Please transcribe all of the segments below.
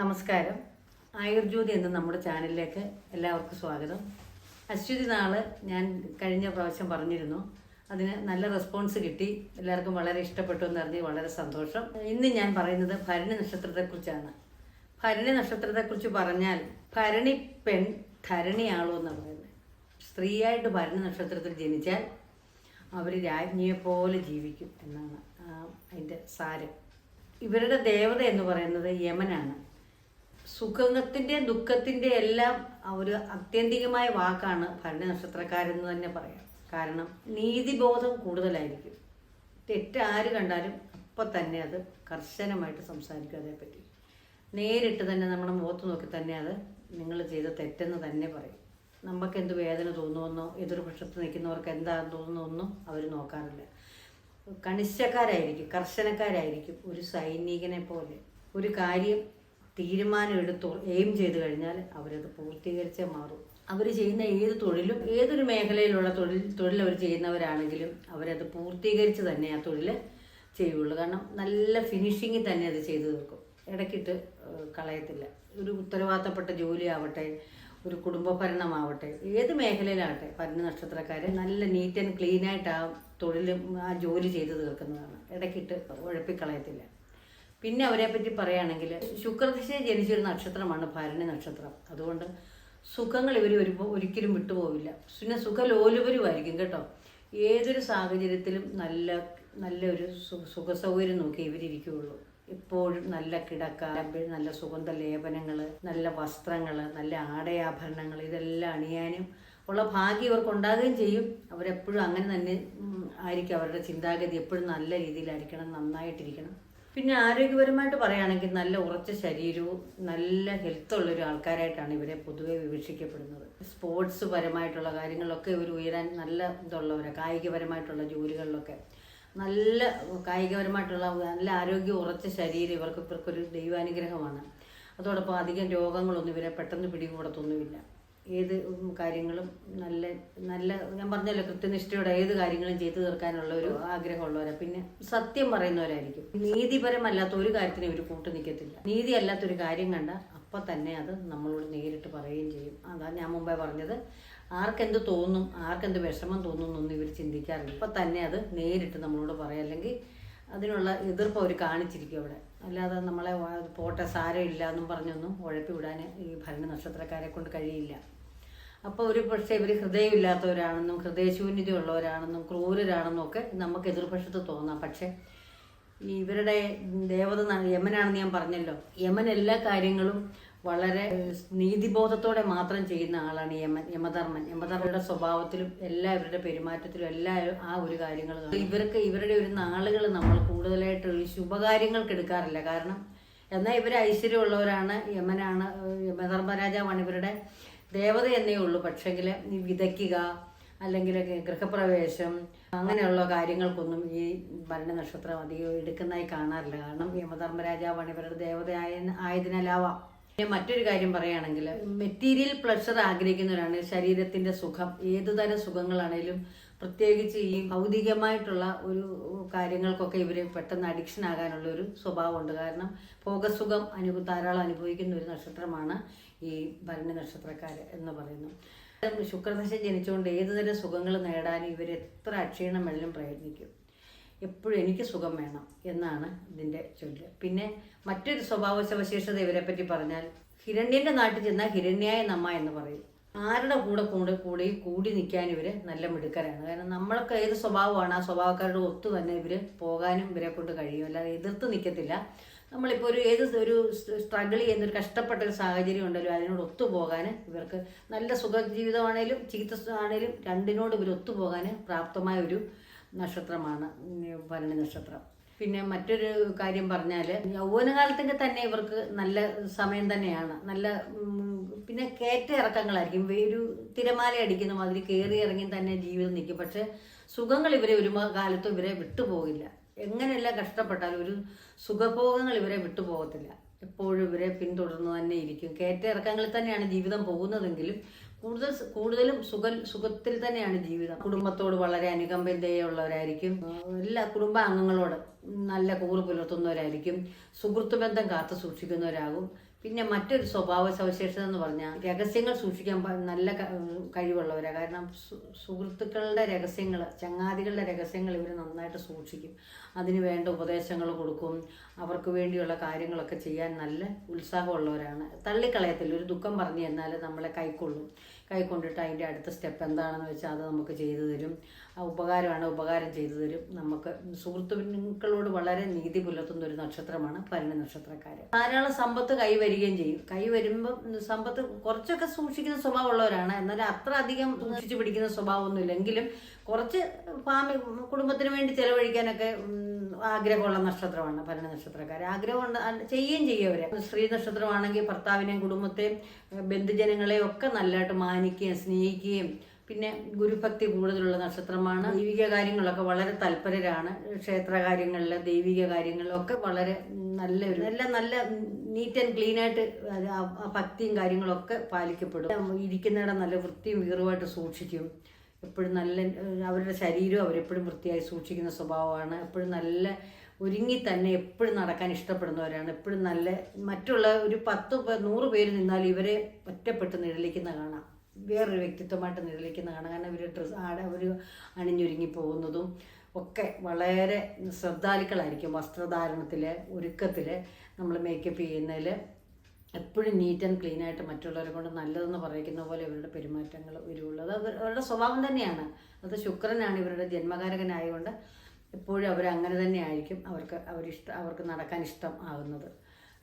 നമസ്കാരം. ആയുർജ്യോതി എന്ന നമ്മുടെ ചാനലിലേക്ക് എല്ലാവർക്കും സ്വാഗതം. അശ്വതി നാൾ ഞാൻ കഴിഞ്ഞ പ്രാവശ്യം പറഞ്ഞിരുന്നു. അതിന് നല്ല റെസ്പോൺസ് കിട്ടി. എല്ലാവർക്കും വളരെ ഇഷ്ടപ്പെട്ടു എന്നറിഞ്ഞ് വളരെ സന്തോഷം. ഇന്ന് ഞാൻ പറയുന്നത് ഭരണി നക്ഷത്രത്തെക്കുറിച്ചാണ്. ഭരണി നക്ഷത്രത്തെക്കുറിച്ച് പറഞ്ഞാൽ ഭരണി പെൺ ധരണിയാളോ എന്നാണ് പറയുന്നത്. സ്ത്രീയായിട്ട് ഭരണി നക്ഷത്രത്തിൽ ജനിച്ചാൽ അവർ രാജ്ഞിയെ പോലെ ജീവിക്കും എന്നാണ് അതിന്റെ സാരം. ഇവരുടെ ദേവത എന്ന് പറയുന്നത് യമനാണ്. സുഖത്തിന്റെ ദുഃഖത്തിന്റെ എല്ലാം ഒരു അത്യന്തികമായ വാക്കാണ് ഭരണ നക്ഷത്രക്കാരെന്ന് തന്നെ പറയാം. കാരണം നീതിബോധം കൂടുതലായിരിക്കും. തെറ്റ് ആര് കണ്ടാലും അപ്പം തന്നെ അത് കർശനമായിട്ട് സംസാരിക്കും അതേപ്പറ്റി. നേരിട്ട് തന്നെ നമ്മുടെ മുഖത്ത് നോക്കി തന്നെ അത് നിങ്ങൾ ചെയ്ത തെറ്റെന്ന് തന്നെ പറയും. നമുക്ക് എന്ത് വേദന തോന്നുമെന്നോ എതിർപക്ഷത്ത് നിൽക്കുന്നവർക്ക് എന്താണെന്ന് തോന്നുന്നൊന്നും അവർ നോക്കാറില്ല. കണിശക്കാരായിരിക്കും കർശനക്കാരായിരിക്കും ഒരു സൈനികനെ പോലെ. ഒരു കാര്യം തീരുമാനം എടുത്തു എയിം ചെയ്ത് കഴിഞ്ഞാൽ അവരത് പൂർത്തീകരിച്ചേ മാറും. അവർ ചെയ്യുന്ന ഏത് തൊഴിലും ഏതൊരു മേഖലയിലുള്ള തൊഴിൽ തൊഴിൽ അവർ ചെയ്യുന്നവരാണെങ്കിലും അവരത് പൂർത്തീകരിച്ച് തന്നെ ആ തൊഴിൽ ചെയ്യുള്ളൂ. കാരണം നല്ല ഫിനിഷിങ്ങിൽ തന്നെ അത് ചെയ്തു തീർക്കും. ഇടയ്ക്കിട്ട് കളയത്തില്ല. ഒരു ഉത്തരവാദിത്തപ്പെട്ട ജോലി ആവട്ടെ ഒരു കുടുംബ ഭരണമാവട്ടെ ഏത് മേഖലയിലാവട്ടെ ഭരണ നക്ഷത്രക്കാർ നല്ല നീറ്റ് ആൻഡ് ക്ലീനായിട്ട് ആ തൊഴിലും ആ ജോലി ചെയ്ത് തീർക്കുന്നതാണ്. ഇടയ്ക്കിട്ട് ഉഴപ്പിക്കളയത്തില്ല പിന്നെ അവരെ പറ്റി പറയുകയാണെങ്കിൽ ശുക്രദശയെ ജനിച്ചൊരു നക്ഷത്രമാണ് ഭരണി നക്ഷത്രം. അതുകൊണ്ട് സുഖങ്ങൾ ഇവർ ഒരു ഒരിക്കലും വിട്ടുപോവില്ല പിന്നെ സുഖലോലുപരുമായിരിക്കും കേട്ടോ. ഏതൊരു സാഹചര്യത്തിലും നല്ല നല്ലൊരു സുഖ സുഖസൗകര്യം നോക്കി ഇവരിയ്ക്കുള്ളൂ എപ്പോഴും നല്ല കിടക്ക നല്ല സുഗന്ധ ലേപനങ്ങൾ നല്ല വസ്ത്രങ്ങൾ നല്ല ആടയാഭരണങ്ങൾ ഇതെല്ലാം അണിയാനും ഉള്ള ഭാഗ്യം ഇവർക്ക് ഉണ്ടാകുകയും ചെയ്യും. അവരെപ്പോഴും അങ്ങനെ തന്നെ ആയിരിക്കും. അവരുടെ ചിന്താഗതി എപ്പോഴും നല്ല രീതിയിലായിരിക്കണം നന്നായിട്ടിരിക്കണം. പിന്നെ ആരോഗ്യപരമായിട്ട് പറയുകയാണെങ്കിൽ നല്ല ഉറച്ച ശരീരവും നല്ല ഹെൽത്ത് ഉള്ള ഒരു ആൾക്കാരായിട്ടാണ് ഇവരെ പൊതുവെ വിവക്ഷിക്കപ്പെടുന്നത്. സ്പോർട്സ് പരമായിട്ടുള്ള കാര്യങ്ങളിലൊക്കെ ഇവർ ഉയരാൻ നല്ല ഇതുള്ളവരാണ് കായികപരമായിട്ടുള്ള ജോലികളിലൊക്കെ. നല്ല കായികപരമായിട്ടുള്ള നല്ല ആരോഗ്യം ഉറച്ച ശരീരം ഇവർക്ക് ഇവർക്കൊരു ദൈവാനുഗ്രഹമാണ്. അതോടൊപ്പം അധികം രോഗങ്ങളൊന്നും ഇവരെ പെട്ടെന്ന് പിടികൂടത്തൊന്നുമില്ല. ഏത് കാര്യങ്ങളും നല്ല നല്ല ഞാൻ പറഞ്ഞല്ലോ കൃത്യനിഷ്ഠയോടെ ഏത് കാര്യങ്ങളും ചെയ്തു തീർക്കാനുള്ള ഒരു ആഗ്രഹമുള്ളവരാ. പിന്നെ സത്യം പറയുന്നവരായിരിക്കും. നീതിപരമല്ലാത്ത ഒരു കാര്യത്തിന് ഇവർ കൂട്ടു നിൽക്കത്തില്ല നീതി അല്ലാത്തൊരു കാര്യം കണ്ട അപ്പൊ തന്നെ അത് നമ്മളോട് നേരിട്ട് പറയുകയും ചെയ്യും. അതാ ഞാൻ മുമ്പേ പറഞ്ഞത്. ആർക്കെന്ത് തോന്നും ആർക്കെന്ത് വിഷമം തോന്നും എന്നൊന്നും ഇവർ ചിന്തിക്കാറില്ല. ഇപ്പൊ തന്നെ അത് നേരിട്ട് നമ്മളോട് പറയാം. അല്ലെങ്കിൽ അതിനുള്ള എതിർപ്പ് അവർ കാണിച്ചിരിക്കും അവിടെ. അല്ലാതെ നമ്മളെ പോട്ടെ സാരമില്ല എന്നും പറഞ്ഞൊന്നും ഉഴപ്പി വിടാൻ ഈ ഭരണ നക്ഷത്രക്കാരെ കൊണ്ട് കഴിയില്ല. അപ്പോൾ ഒരു പക്ഷേ ഇവർ ഹൃദയമില്ലാത്തവരാണെന്നും ഹൃദയശൂന്യത ഉള്ളവരാണെന്നും ക്രൂരരാണെന്നും ഒക്കെ നമുക്ക് എതിർപക്ഷത്ത് തോന്നാം. പക്ഷേ ഇവരുടെ ദേവത യമനാണെന്ന് ഞാൻ പറഞ്ഞല്ലോ. യമൻ എല്ലാ കാര്യങ്ങളും വളരെ നീതിബോധത്തോടെ മാത്രം ചെയ്യുന്ന ആളാണ് യമൻ യമധർമ്മൻ. യമധർമ്മയുടെ സ്വഭാവത്തിലും എല്ലാ ഇവരുടെ പെരുമാറ്റത്തിലും എല്ലാ ആ ഒരു കാര്യങ്ങൾ ഇവർക്ക് ഇവരുടെ ഒരു നാളുകൾ നമ്മൾ കൂടുതലായിട്ട് ശുഭകാര്യങ്ങൾക്ക് എടുക്കാറില്ല. കാരണം എന്നാൽ ഇവർ ഐശ്വര്യമുള്ളവരാണ് യമനാണ് യമധർമ്മരാജാവാണ് ഇവരുടെ ദേവത എന്നേ ഉള്ളൂ. പക്ഷെങ്കിൽ ഈ വിതയ്ക്കുക അല്ലെങ്കിൽ ഗൃഹപ്രവേശം അങ്ങനെയുള്ള കാര്യങ്ങൾക്കൊന്നും ഈ ഭരണ നക്ഷത്രം അധികം എടുക്കുന്നതായി കാണാറില്ല. കാരണം യമധർമ്മരാജാവാണ് ഇവരുടെ ദേവതയായ ആയതിനാലാവാം പിന്നെ മറ്റൊരു കാര്യം പറയുകയാണെങ്കിൽ മെറ്റീരിയൽ പ്ലഷർ ആഗ്രഹിക്കുന്നവരാണ് ശരീരത്തിന്റെ സുഖം ഏതുതരം സുഖങ്ങളാണേലും പ്രത്യേകിച്ച് ഈ ഭൗതികമായിട്ടുള്ള ഒരു കാര്യങ്ങൾക്കൊക്കെ ഇവർ പെട്ടെന്ന് അഡിക്ഷൻ ആകാനുള്ള ഒരു സ്വഭാവമുണ്ട്. കാരണം ഭോഗസുഖം അനുഭവ ധാരാളം അനുഭവിക്കുന്ന ഒരു നക്ഷത്രമാണ് ഈ ഭരണി നക്ഷത്രക്കാർ എന്ന് പറയുന്നു. ശുക്രദശ ജനിച്ചുകൊണ്ട് ഏതുതരം സുഖങ്ങൾ നേടാൻ ഇവർ എത്ര അക്ഷീണമെല്ലാം പ്രയത്നിക്കും? എപ്പോഴും എനിക്ക് സുഖം വേണം എന്നാണ് ഇതിന്റെ ചൊല്ല്. പിന്നെ മറ്റൊരു സ്വഭാവ സവിശേഷത ഇവരെ പറ്റി പറഞ്ഞാൽ ഹിരണ്യന്റെ നാട്ടിൽ ചെന്നാൽ ഹിരണ്യായ നമ്മ എന്ന് പറയും. ആരുടെ കൂടെ കൂടെ കൂടി കൂടി നിൽക്കാൻ ഇവർ നല്ല മിടുക്കരാണ്. കാരണം നമ്മളൊക്കെ ഏത് സ്വഭാവമാണ് ആ സ്വഭാവക്കാരുടെ ഒത്തു തന്നെ ഇവർ പോകാനും ഇവരെ കൊണ്ട് കഴിയും. അല്ലാതെ എതിർത്ത് നിൽക്കത്തില്ല. നമ്മളിപ്പോൾ ഒരു ഏത് ഒരു സ്ട്രഗിൾ ചെയ്യുന്ന ഒരു കഷ്ടപ്പെട്ട ഒരു സാഹചര്യം ഉണ്ടല്ലോ അതിനോട് ഒത്തുപോകാൻ ഇവർക്ക് നല്ല സുഖ ജീവിതമാണേലും ചികിത്സ ആണേലും രണ്ടിനോട് ഇവർ ഒത്തുപോകാൻ പ്രാപ്തമായ ഒരു നക്ഷത്രമാണ് ഭരണി നക്ഷത്രം. പിന്നെ മറ്റൊരു കാര്യം പറഞ്ഞാൽ യൗവനകാലത്തിന്റെ തന്നെ ഇവർക്ക് നല്ല സമയം തന്നെയാണ്. നല്ല പിന്നെ കയറ്റ ഇറക്കങ്ങളായിരിക്കും ഒരു തിരമാല അടിക്കുന്ന മാതിരി കയറി ഇറങ്ങി തന്നെ ജീവിതം നിൽക്കും. പക്ഷെ സുഖങ്ങൾ ഇവരെ ഒരു കാലത്തും ഇവരെ വിട്ടുപോകില്ല എങ്ങനെയെല്ലാം കഷ്ടപ്പെട്ടാലും ഒരു സുഖഭോഗങ്ങൾ ഇവരെ വിട്ടുപോകത്തില്ല എപ്പോഴും ഇവരെ പിന്തുടർന്ന് തന്നെ ഇരിക്കും. കയറ്റ ഇറക്കങ്ങളിൽ തന്നെയാണ് ജീവിതം പോകുന്നതെങ്കിലും കൂടുതൽ കൂടുതലും സുഖ സുഖത്തിൽ തന്നെയാണ് ജീവിതം. കുടുംബത്തോട് വളരെ അനുകമ്പതയുള്ളവരായിരിക്കും. എല്ലാ കുടുംബാംഗങ്ങളോട് നല്ല കൂറ് പുലർത്തുന്നവരായിരിക്കും. സുഹൃത്ത് ബന്ധം കാത്തു സൂക്ഷിക്കുന്നവരാകും. പിന്നെ മറ്റൊരു സ്വഭാവ സവിശേഷത എന്ന് പറഞ്ഞാൽ രഹസ്യങ്ങൾ സൂക്ഷിക്കാൻ നല്ല കഴിവുള്ളവരാണ് കാരണം സുഹൃത്തുക്കളുടെ രഹസ്യങ്ങൾ ചങ്ങാതികളുടെ രഹസ്യങ്ങൾ ഇവർ നന്നായിട്ട് സൂക്ഷിക്കും. അതിന് വേണ്ട ഉപദേശങ്ങൾ കൊടുക്കും. അവർക്ക് വേണ്ടിയുള്ള കാര്യങ്ങളൊക്കെ ചെയ്യാൻ നല്ല ഉത്സാഹമുള്ളവരാണ്. തള്ളിക്കളയത്തില്ല. ഒരു ദുഃഖം പറഞ്ഞു തന്നാൽ നമ്മളെ കൈക്കൊള്ളും. കൈക്കൊണ്ടിട്ട് അതിന്റെ അടുത്ത സ്റ്റെപ്പ് എന്താണെന്ന് വെച്ചാൽ അത് നമുക്ക് ചെയ്തു തരും. ആ ഉപകാരമാണ് ഉപകാരം ചെയ്തു തരും. നമുക്ക് സുഹൃത്തുക്കളോട് വളരെ നീതി പുലർത്തുന്ന ഒരു നക്ഷത്രമാണ് ഭരണ നക്ഷത്രക്കാർ ധാരാളം സമ്പത്ത് കൈവരികയും ചെയ്യും. കൈ വരുമ്പോൾ സമ്പത്ത് കുറച്ചൊക്കെ സൂക്ഷിക്കുന്ന സ്വഭാവമുള്ളവരാണ്. എന്നാലും അത്ര അധികം സൂക്ഷിച്ച് പിടിക്കുന്ന സ്വഭാവമൊന്നുമില്ലെങ്കിലും കുറച്ച് ഫാമി കുടുംബത്തിന് വേണ്ടി ചെലവഴിക്കാനൊക്കെ ആഗ്രഹമുള്ള നക്ഷത്രമാണ് ഭരണ നക്ഷത്രക്കാർ അത് ചെയ്യുകയും ചെയ്യും അവർ. സ്ത്രീ നക്ഷത്രമാണെങ്കിൽ ഭർത്താവിനെയും കുടുംബത്തെയും ബന്ധുജനങ്ങളെയും ഒക്കെ നല്ലതായിട്ട് മാനിക്കുകയും സ്നേഹിക്കുകയും പിന്നെ ഗുരുഭക്തി കൂടുതലുള്ള നക്ഷത്രമാണ്. ദൈവിക കാര്യങ്ങളൊക്കെ വളരെ തൽപരരാണ്. ക്ഷേത്ര കാര്യങ്ങളിൽ ദൈവിക കാര്യങ്ങളിലൊക്കെ വളരെ നല്ലൊരു നല്ല നല്ല നീറ്റ് ആൻഡ് ക്ലീൻ ആയിട്ട് ഭക്തിയും കാര്യങ്ങളൊക്കെ പാലിക്കപ്പെടും. ഇരിക്കുന്നിടം നല്ല വൃത്തിയും വീറുമായിട്ട് സൂക്ഷിക്കും. എപ്പോഴും നല്ല അവരുടെ ശരീരം അവരെപ്പോഴും വൃത്തിയായി സൂക്ഷിക്കുന്ന സ്വഭാവമാണ്. എപ്പോഴും നല്ല ഒരുങ്ങി തന്നെ എപ്പോഴും നടക്കാൻ ഇഷ്ടപ്പെടുന്നവരാണ്. എപ്പോഴും നല്ല മറ്റുള്ള ഒരു പത്ത് നൂറ് പേര് നിന്നാൽ ഇവരെ ഒറ്റപ്പെട്ട് നിഴലിക്കുന്ന കാണാം. വേറൊരു വ്യക്തിത്വമായിട്ട് നിഴലിക്കുന്ന കാണാം. കാരണം ഇവർ ഡ്രസ് ആടെ അവർ അണിഞ്ഞൊരുങ്ങി പോകുന്നതും ഒക്കെ വളരെ ശ്രദ്ധാലുക്കളായിരിക്കും. വസ്ത്രധാരണത്തിൽ ഒരുക്കത്തിൽ നമ്മൾ മേക്കപ്പ് ചെയ്യുന്നതിൽ എപ്പോഴും നീറ്റ് ആൻഡ് ക്ലീൻ ആയിട്ട് മറ്റുള്ളവരെ കൊണ്ട് നല്ലതെന്ന് പറയിക്കുന്ന പോലെ ഇവരുടെ പെരുമാറ്റങ്ങൾ വരുള്ളൂ അത് അവരുടെ സ്വഭാവം തന്നെയാണ്. അത് ശുക്രനാണ് ഇവരുടെ ജന്മകാരകനായതുകൊണ്ട് എപ്പോഴും അവർ അങ്ങനെ തന്നെ ആയിരിക്കും അവർക്ക് അവരിഷ്ട അവർക്ക് നടക്കാൻ ഇഷ്ടം ആകുന്നത്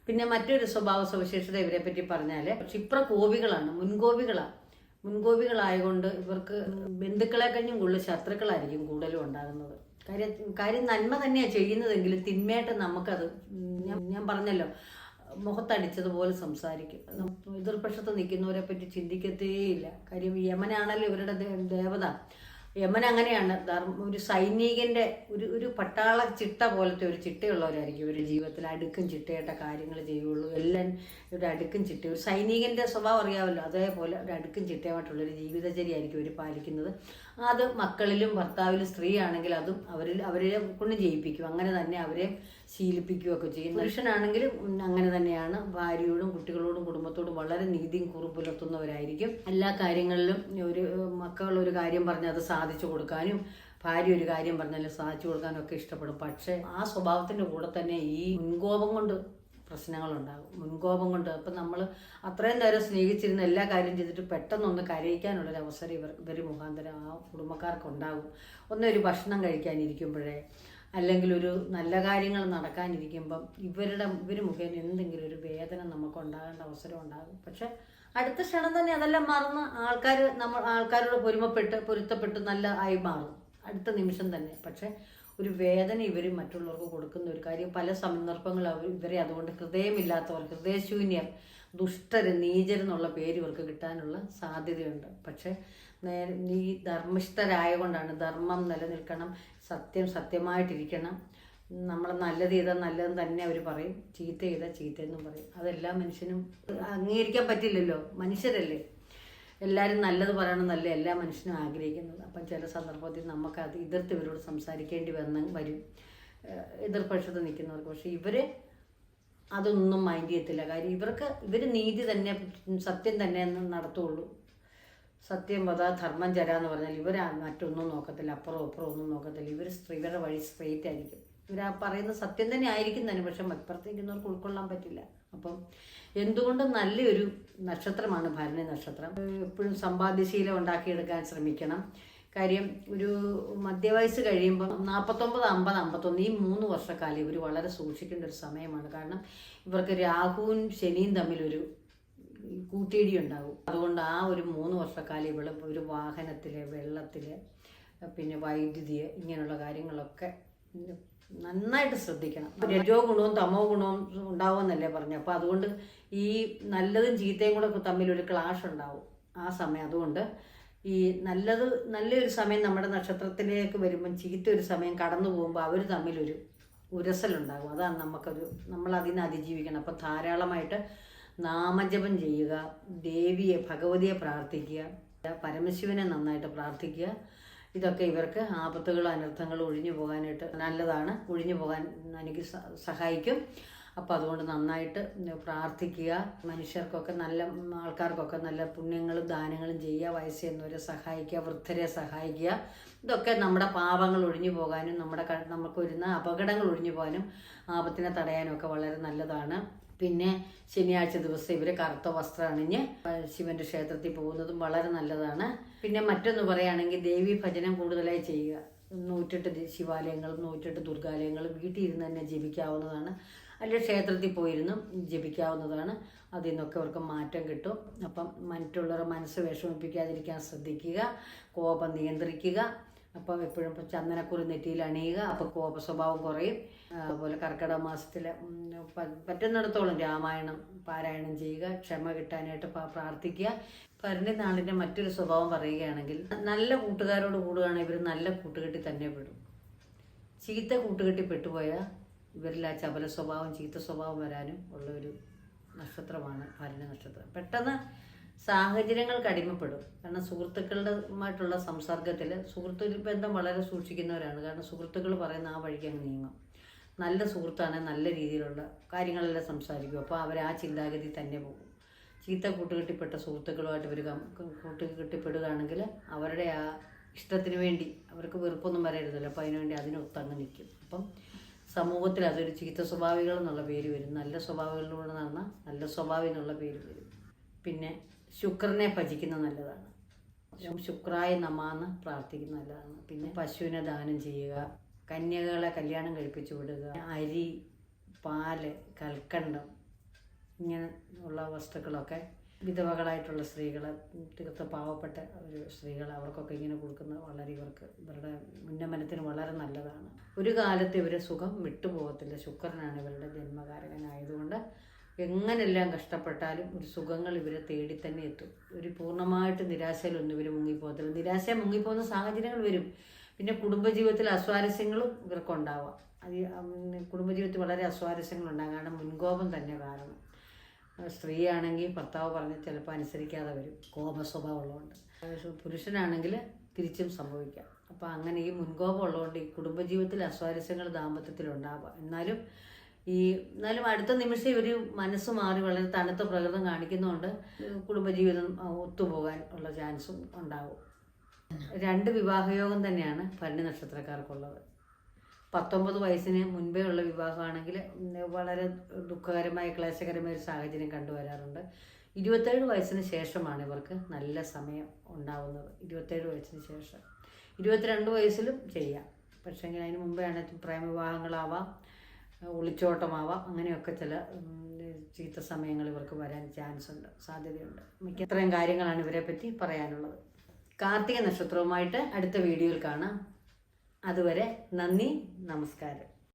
പിന്നെ മറ്റൊരു സ്വഭാവ സവിശേഷത ഇവരെ പറ്റി പറഞ്ഞാൽ ക്ഷിപ്ര കോപികളാണ് മുൻകോപികളാണ് മുൻകോപികളായതുകൊണ്ട് ഇവർക്ക് ബന്ധുക്കളെ കഴിഞ്ഞും കൂടുതൽ ശത്രുക്കളായിരിക്കും കൂടുതലും ഉണ്ടാകുന്നത്. കാര്യം കാര്യം നന്മ തന്നെയാണ് ചെയ്യുന്നതെങ്കിലും തിന്മയായിട്ട് നമുക്കത് ഞാൻ പറഞ്ഞല്ലോ. മുഖത്തടിച്ചതുപോലെ സംസാരിക്കും. എതിർപക്ഷത്ത് നിൽക്കുന്നവരെ പറ്റി ചിന്തിക്കത്തേയില്ല. കാര്യം യമനാണല്ലോ ഇവരുടെ ദേവത. യമൻ അങ്ങനെയാണ്. ധർമ്മ ഒരു സൈനികന്റെ ഒരു ഒരു പട്ടാള ചിട്ട പോലത്തെ ഒരു ചിട്ടയുള്ളവരായിരിക്കും. ഇവരുടെ ജീവിതത്തിൽ അടുക്കും ചിട്ടയായിട്ട കാര്യങ്ങൾ ചെയ്യുള്ളൂ. എല്ലാം ഒരു അടുക്കും ചിട്ട ഒരു സൈനികന്റെ സ്വഭാവം അറിയാമല്ലോ. അതേപോലെ ഒരു അടുക്കും ചിട്ടയുമായിട്ടുള്ള ഒരു ജീവിതചര്യയായിരിക്കും ഇവർ പാലിക്കുന്നത്. അത് മക്കളിലും ഭർത്താവിലും സ്ത്രീ ആണെങ്കിൽ അതും അവരിൽ അവരെ കൊണ്ട് ജയിപ്പിക്കും. അങ്ങനെ തന്നെ അവരെ ശീലിപ്പിക്കുകയൊക്കെ ചെയ്യും. പുരുഷനാണെങ്കിലും അങ്ങനെ തന്നെയാണ്. ഭാര്യയോടും കുട്ടികളോടും കുടുംബത്തോടും വളരെ നീതിയും കുറും പുലർത്തുന്നവരായിരിക്കും. എല്ലാ കാര്യങ്ങളിലും ഒരു മക്കൾ ഒരു കാര്യം പറഞ്ഞാൽ അത് സാധിച്ചു കൊടുക്കാനും ഭാര്യ ഒരു കാര്യം പറഞ്ഞാൽ സാധിച്ചു കൊടുക്കാനൊക്കെ ഇഷ്ടപ്പെടും. പക്ഷേ ആ സ്വഭാവത്തിന്റെ കൂടെ തന്നെ ഈ മുൻകോപം കൊണ്ട് പ്രശ്നങ്ങളുണ്ടാകും. മുൻകോപം കൊണ്ട്. അപ്പം നമ്മൾ അത്രയും നേരം സ്നേഹിച്ചിരുന്ന എല്ലാ കാര്യം ചെയ്തിട്ട് പെട്ടെന്നൊന്ന് കരയിക്കാനുള്ളൊരു അവസരം ഇവർ ഇവർ മുഖാന്തരം ആ കുടുംബക്കാർക്കുണ്ടാകും. ഒന്നൊരു ഭക്ഷണം കഴിക്കാനിരിക്കുമ്പോഴേ അല്ലെങ്കിൽ ഒരു നല്ല കാര്യങ്ങൾ നടക്കാനിരിക്കുമ്പം ഇവരുടെ ഇവർ മുഖേന എന്തെങ്കിലും ഒരു വേദന നമുക്ക് ഉണ്ടാകേണ്ട അവസരം ഉണ്ടാകും. പക്ഷെ അടുത്ത ക്ഷണം തന്നെ അതെല്ലാം മറന്ന് ആൾക്കാർ നമ്മൾ ആൾക്കാരോട് പൊരുമപ്പെട്ട് പൊരുത്തപ്പെട്ട് നല്ല ആയി മാറും. അടുത്ത നിമിഷം തന്നെ. പക്ഷെ ഒരു വേദന ഇവർ മറ്റുള്ളവർക്ക് കൊടുക്കുന്ന ഒരു കാര്യം. പല സന്ദർഭങ്ങൾ അവർ ഇവരെ അതുകൊണ്ട് ഹൃദയമില്ലാത്തവർ ഹൃദയശൂന്യർ ദുഷ്ടര് നീചരെന്നുള്ള പേര് ഇവർക്ക് കിട്ടാനുള്ള സാധ്യതയുണ്ട്. പക്ഷെ നേരെ നീ ധർമ്മിഷ്ഠരായതുകൊണ്ടാണ് ധർമ്മം നിലനിൽക്കണം സത്യം സത്യമായിട്ടിരിക്കണം. നമ്മൾ നല്ലത് ചെയ്താൽ നല്ലതെന്ന് തന്നെ അവർ പറയും. ചീത്ത ചെയ്താൽ ചീത്തയെന്നും പറയും. അതെല്ലാ മനുഷ്യനും അംഗീകരിക്കാൻ പറ്റില്ലല്ലോ. മനുഷ്യരല്ലേ? എല്ലാവരും നല്ലത് പറയണമെന്നല്ല എല്ലാ മനുഷ്യനും ആഗ്രഹിക്കുന്നത്. അപ്പം ചില സന്ദർഭത്തിൽ നമുക്ക് അത് എതിർത്ത് ഇവരോട് സംസാരിക്കേണ്ടി വന്ന് വരും. എതിർപക്ഷത്ത് നിൽക്കുന്നവർക്ക്. പക്ഷേ ഇവർ അതൊന്നും മൈൻഡ് ചെയ്യത്തില്ല. കാര്യം ഇവർക്ക് ഇവർ നീതി തന്നെ സത്യം തന്നെ നടത്തുള്ളൂ. സത്യം വധ ധർമ്മം ചര എന്ന് പറഞ്ഞാൽ ഇവർ മറ്റൊന്നും നോക്കത്തില്ല. അപ്പുറം അപ്പുറം ഒന്നും നോക്കത്തില്ല. ഇവർ ഇവരുടെ വഴി സ്ട്രെയിറ്റ് ആയിരിക്കും. ഇവർ ആ പറയുന്ന സത്യം തന്നെ ആയിരിക്കും തന്നെ പക്ഷെ മറ്റപ്പുറത്തേക്കുന്നവർക്ക് ഉൾക്കൊള്ളാൻ പറ്റില്ല. അപ്പം എന്തുകൊണ്ടും നല്ലൊരു നക്ഷത്രമാണ് ഭരണി നക്ഷത്രം? എപ്പോഴും സമ്പാദ്യശീലം ഉണ്ടാക്കിയെടുക്കാൻ ശ്രമിക്കണം. കാര്യം ഒരു മധ്യവയസ്സ് കഴിയുമ്പോൾ നാൽപ്പത്തൊമ്പത് അമ്പത് അമ്പത്തൊന്ന് ഈ മൂന്ന് വർഷക്കാലം ഇവർ വളരെ സൂക്ഷിക്കേണ്ട ഒരു സമയമാണ്. കാരണം ഇവർക്ക് രാഹുവും ശനിയും തമ്മിലൊരു കൂട്ടിയിടി ഉണ്ടാകും അതുകൊണ്ട് ആ ഒരു മൂന്ന് വർഷക്കാലം ഇവൾ ഒരു വാഹനത്തിൽ വെള്ളത്തിൽ പിന്നെ വൈദ്യുതി ഇങ്ങനെയുള്ള കാര്യങ്ങളൊക്കെ നന്നായിട്ട് ശ്രദ്ധിക്കണം. രജോ ഗുണവും തമോ ഗുണവും ഉണ്ടാവുമെന്നല്ലേ പറഞ്ഞു. അപ്പോൾ അതുകൊണ്ട് ഈ നല്ലതും ചീത്തയും കൂടെ ഒരു ക്ലാഷ് ഉണ്ടാവും ആ സമയം. അതുകൊണ്ട് ഈ നല്ലത് നല്ലൊരു സമയം നമ്മുടെ നക്ഷത്രത്തിലേക്ക് വരുമ്പം ചീത്ത ഒരു സമയം കടന്നു പോകുമ്പോൾ അവർ തമ്മിലൊരു ഉരസലുണ്ടാകും അതാണ് നമുക്കൊരു നമ്മൾ അതിനെ അതിജീവിക്കണം. അപ്പം ധാരാളമായിട്ട് നാമജപം ചെയ്യുക ദേവിയെ ഭഗവതിയെ പ്രാർത്ഥിക്കുക പരമശിവനെ നന്നായിട്ട് പ്രാർത്ഥിക്കുക. ഇതൊക്കെ ഇവർക്ക് ആപത്തുകളും അനർത്ഥങ്ങളും ഒഴിഞ്ഞു പോകാനായിട്ട് നല്ലതാണ്. ഒഴിഞ്ഞു പോകാൻ എനിക്ക് സഹായിക്കും. അപ്പോൾ അതുകൊണ്ട് നന്നായിട്ട് പ്രാർത്ഥിക്കുക. മനുഷ്യർക്കൊക്കെ നല്ല ആൾക്കാർക്കൊക്കെ നല്ല പുണ്യങ്ങളും ദാനങ്ങളും ചെയ്യുക. വയസ്സെന്നവരെ സഹായിക്കുക. വൃദ്ധരെ സഹായിക്കുക. ഇതൊക്കെ നമ്മുടെ പാപങ്ങൾ ഒഴിഞ്ഞു പോകാനും നമ്മുടെ നമുക്ക് വരുന്ന അപകടങ്ങൾ ഒഴിഞ്ഞു പോകാനും ആപത്തിനെ തടയാനും ഒക്കെ വളരെ നല്ലതാണ്. പിന്നെ ശനിയാഴ്ച ദിവസം ഇവർ കറുത്ത വസ്ത്രം അണിഞ്ഞ് ശിവന്റെ ക്ഷേത്രത്തിൽ പോകുന്നതും വളരെ നല്ലതാണ്. പിന്നെ മറ്റൊന്ന് പറയുകയാണെങ്കിൽ ദേവി ഭജനം കൂടുതലായി ചെയ്യുക. നൂറ്റെട്ട് ശിവാലയങ്ങളും നൂറ്റെട്ട് ദുർഗാലയങ്ങളും വീട്ടിൽ ഇരുന്ന് തന്നെ ജപിക്കാവുന്നതാണ്. അല്ലെങ്കിൽ ക്ഷേത്രത്തിൽ പോയിരുന്നു ജപിക്കാവുന്നതാണ്. അതിൽ നിന്നൊക്കെ അവർക്ക് മാറ്റം കിട്ടും. അപ്പം മറ്റുള്ളവരുടെ മനസ്സ് വിഷമിപ്പിക്കാതിരിക്കാൻ ശ്രദ്ധിക്കുക. കോപം നിയന്ത്രിക്കുക. അപ്പം എപ്പോഴും ഇപ്പം ചന്ദനക്കുറി നെറ്റിയിൽ അണിയുക അപ്പോൾ കോപ സ്വഭാവം കുറയും. അതുപോലെ കർക്കിടക മാസത്തിൽ പറ്റുന്നിടത്തോളം രാമായണം പാരായണം ചെയ്യുക ക്ഷമ കിട്ടാനായിട്ട് പ്രാർത്ഥിക്കുക. പരണ്ടി നാളിന്റെ മറ്റൊരു സ്വഭാവം പറയുകയാണെങ്കിൽ നല്ല കൂട്ടുകാരോട് കൂടുകയാണെങ്കിൽ ഇവർ നല്ല കൂട്ടുകെട്ടി തന്നെ പെടും. ചീത്ത കൂട്ടുകെട്ടി പെട്ടുപോയാൽ ഇവരിൽ ആ ചപല സ്വഭാവം ചീത്ത സ്വഭാവം വരാനും ഉള്ള ഒരു നക്ഷത്രമാണ് ഭരണ നക്ഷത്രം. പെട്ടെന്ന് സാഹചര്യങ്ങൾക്ക് കടിമപ്പെടും കാരണം സുഹൃത്തുക്കളുമായിട്ടുള്ള സംസർഗത്തിൽ സുഹൃത്തു ബന്ധം വളരെ സൂക്ഷിക്കുന്നവരാണ്. കാരണം സുഹൃത്തുക്കൾ പറയുന്ന ആ വഴിക്ക് അങ്ങ് നീങ്ങും. നല്ല സുഹൃത്താണ് നല്ല രീതിയിലുള്ള കാര്യങ്ങളെല്ലാം സംസാരിക്കും. അപ്പോൾ അവർ ആ ചിന്താഗതി തന്നെ പോകും. ചീത്ത കൂട്ടുകെട്ടിപ്പെട്ട സുഹൃത്തുക്കളുമായിട്ട് ഇവർ കൂട്ടുകെട്ടിപ്പെടുകയാണെങ്കിൽ അവരുടെ ആ ഇഷ്ടത്തിന് വേണ്ടി അവർക്ക് വെറുപ്പൊന്നും വരരുതല്ലോ. അപ്പോൾ അതിനുവേണ്ടി അതിനൊത്തങ്ങ് നിൽക്കും അപ്പം സമൂഹത്തിൽ അതൊരു ചീത്ത സ്വഭാവികൾ എന്നുള്ള പേര് വരും. നല്ല സ്വഭാവികളിലൂടെ നടന്ന നല്ല സ്വഭാവി എന്നുള്ള പേര് വരും. പിന്നെ ശുക്രനെ ഭജിക്കുന്നത് നല്ലതാണ്. ശുക്രായ നമാന്ന് പ്രാർത്ഥിക്കുന്നത് നല്ലതാണ്. പിന്നെ പശുവിനെ ദാനം ചെയ്യുക കന്യകകളെ കല്യാണം കഴിപ്പിച്ചു വിടുക അരി പാൽ കൽക്കണ്ടം ഇങ്ങനെ ഉള്ള വസ്തുക്കളൊക്കെ വിധവകളായിട്ടുള്ള സ്ത്രീകൾ തീർത്ത പാവപ്പെട്ട ഒരു സ്ത്രീകൾ അവർക്കൊക്കെ ഇങ്ങനെ കൊടുക്കുന്നത് വളരെ ഇവർക്ക് ഇവരുടെ ഉന്നമനത്തിന് വളരെ നല്ലതാണ്. ഒരു കാലത്ത് ഇവരെ സുഖം വിട്ടുപോകത്തില്ല. ശുക്രനാണ് ഇവരുടെ ജന്മകാരകനായതുകൊണ്ട് എങ്ങനെല്ലാം കഷ്ടപ്പെട്ടാലും ഒരു സുഖങ്ങൾ ഇവരെ തേടി തന്നെ എത്തും. ഒരു പൂർണമായിട്ട് നിരാശയിലൊന്നും ഇവർ മുങ്ങിപ്പോകത്തില്ല. നിരാശ മുങ്ങിപ്പോകുന്ന സാഹചര്യങ്ങൾ വരും. പിന്നെ കുടുംബജീവിതത്തിൽ അസ്വാരസ്യങ്ങളും ഇവർക്കുണ്ടാവാം അത് കുടുംബജീവിതത്തിൽ വളരെ അസ്വാരസ്യങ്ങൾ ഉണ്ടാകും കാരണം മുൻകോപം തന്നെ കാരണം. സ്ത്രീയാണെങ്കിൽ ഭർത്താവ് പറഞ്ഞ് ചിലപ്പോൾ അനുസരിക്കാതെ വരും. കോപ സ്വഭാവമുള്ളതുകൊണ്ട് പുരുഷനാണെങ്കിൽ തിരിച്ചും സംഭവിക്കാം. അപ്പോൾ അങ്ങനെ ഈ മുൻകോപം ഉള്ളതുകൊണ്ട് ഈ കുടുംബജീവിതത്തിൽ അസ്വാരസ്യങ്ങൾ ദാമ്പത്യത്തിൽ ഉണ്ടാവാം. എന്നാലും ഈ എന്നാലും അടുത്ത നിമിഷം ഇവർ മനസ്സ് മാറി വളരെ തണുത്ത പ്രകൃതം കാണിക്കുന്നതുകൊണ്ട് കുടുംബജീവിതം ഒത്തുപോകാൻ ഉള്ള ചാൻസും ഉണ്ടാവും. രണ്ട് വിവാഹയോഗം തന്നെയാണ് ഭരണി നക്ഷത്രക്കാർക്കുള്ളത്. പത്തൊമ്പത് വയസ്സിന് മുൻപേ ഉള്ള വിവാഹമാണെങ്കിൽ വളരെ ദുഃഖകരമായ ക്ലേശകരമായ ഒരു സാഹചര്യം കണ്ടുവരാറുണ്ട്. ഇരുപത്തേഴ് വയസ്സിന് ശേഷമാണ് ഇവർക്ക് നല്ല സമയം ഉണ്ടാവുന്നത്. ഇരുപത്തേഴ് വയസ്സിന് ശേഷം. ഇരുപത്തിരണ്ട് വയസ്സിലും ചെയ്യാം. പക്ഷേങ്കിൽ അതിന് മുമ്പേ ആണെങ്കിൽ പ്രേമവിവാഹങ്ങളാവാം. ഒളിച്ചോട്ടമാവാം അങ്ങനെയൊക്കെ ചില ചീത്ത സമയങ്ങൾ ഇവർക്ക് വരാൻ ചാൻസ് ഉണ്ട് സാധ്യതയുണ്ട്. മിക്ക ഇത്രയും കാര്യങ്ങളാണ് ഇവരെ പറ്റി പറയാനുള്ളത്. കാർത്തിക നക്ഷത്രവുമായിട്ട് അടുത്ത വീഡിയോയിൽ കാണാം. അതുവരെ നന്ദി നമസ്കാരം.